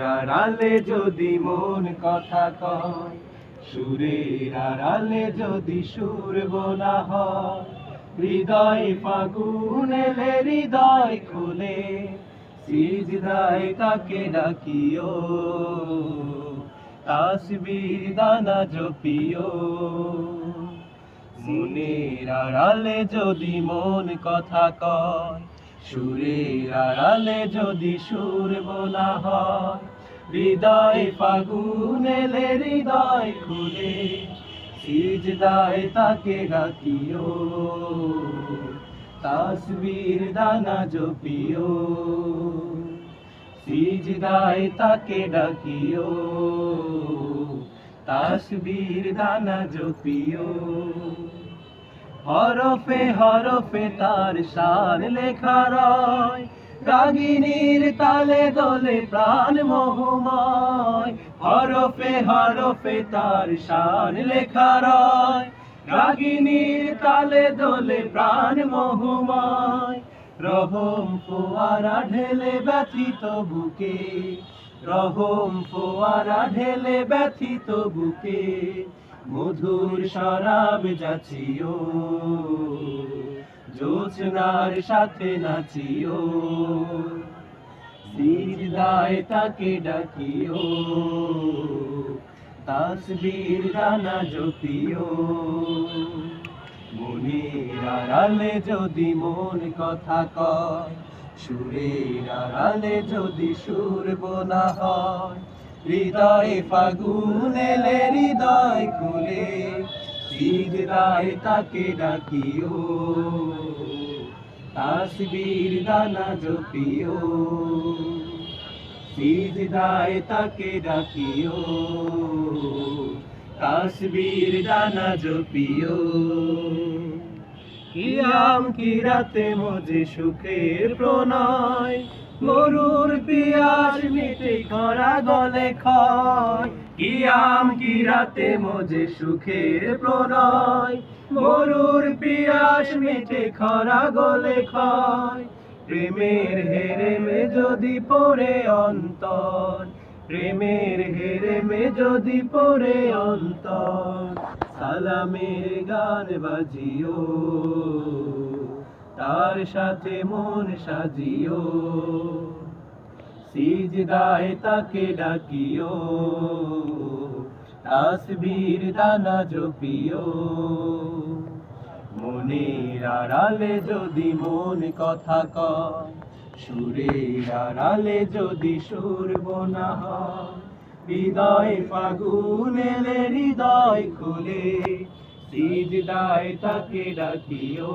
আড়ালে যদি মন কথা কয়, সুরের আড়ালে যদি সুর বলা হয়, হৃদয় ফাগুন হৃদয় খুলে, সিজদায় তাকে ডাকিও, তাসবির দানা জপিও। মনের আড়ালে যদি মন কথা কয় সুরের আড়ালে যদি সুর বলা হয়, হৃদয় ফাগুন এলে হৃদয় খুলে, সিজদায় তাকে ডাকিও তাসবির দানা জপিও, সিজদায় তাকে ডাকিও। তাসবির দানা জপিও। হরফে হরফে তার শান লেখা রয়। রাগিনীর তালে দলে প্রাণ মোহময়। হরফে হরফে তার শান লেখা রয়। রাগিনীর তালে দলে প্রাণ মোহময়। রহম ফোয়ারা ঢেলে ব্যথিত বুকে। রহম ফোয়ারা ঢেলে ব্যথিত বুকে। মধুর শরাব যাচিও। জোছনার সাথে নাচিও। সিজদায় তাকে ডাকিও। তাসবীর দানা জপিও। মনের যদি মন কথা কয় আড়ালে যদি সুর বোনা হয়, হৃদয়ে ফাগুন এলে হৃদয় খুলে, সিজদায় তাকে ডাকিও। তাসবীর দানা জপিও। সিজদায় তাকে ডাকিও। তাসবীর দানা জপিও। কিয়াম কিরাতে মজে সুখের প্রণয় মরুর পিয়াস মিটে খরা গলে খয় কিয়াম কিরাতে মজে সুখের প্রণয় মরুর পিয়াস মিটে খরা গলে খয় প্রেমের হেরেমে যদি পড়ে অন্তর, প্রেমের হেরেমে যদি পড়ে অন্তর, সালামের গান বাজিও। তার সাথে মন সাজিও। সিজদায় তাকে ডাকিও। তাসবীর দানা জপিও। মনের আড়ালে যদি মন কথা কয়, সুরের আড়ালে যদি সুর বোনা হৃদয় ফাগুন এলে হৃদয় খুলে, সিজদায় তাকে ডাকিও।